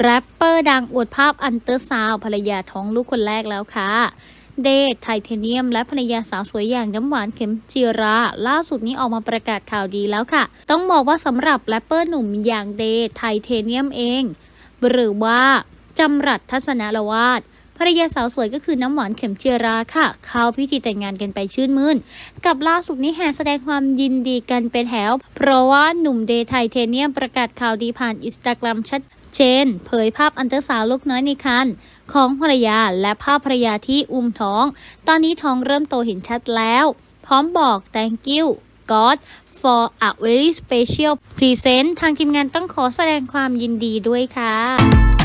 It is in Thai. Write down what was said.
แรปเปอร์ดังอวดภาพอันเตอร์ซาวภรรยาท้องลูกคนแรกแล้วค่ะเดทไทเทเนียม และภรรยาสาวสวยอย่างน้ำหวานเข็มจีรา ล่าสุดนี้ออกมาประกาศข่าวดีแล้วค่ะ ต้องบอกว่าสำหรับแรปเปอร์หนุ่มอย่างเดทไทเทเนียมเอง หรือว่าจำรัดทัศนละวาดภรรยาสาวสวยก็คือน้ำหวานเข็มเจียราค่ะ เข้าพิธีแต่งงานกันไปชื่นมื่น กับล่าสุดนี้แห่แสดงความยินดีกันเป็นแถว เพราะว่าหนุ่มเดย์ไทเทเนียมประกาศข่าวดีผ่านอินสตาแกรมชัด เจน เผยภาพอันเตอร์สาวลูกน้อยในครรภ์ของภรรยาและภาพภรรยาที่อุ้มท้อง ตอนนี้ท้องเริ่มโตเห็นชัดแล้ว พร้อมบอก thank you God for a very special present ทางทีมงานต้องขอแสดงความยินดีด้วยค่ะ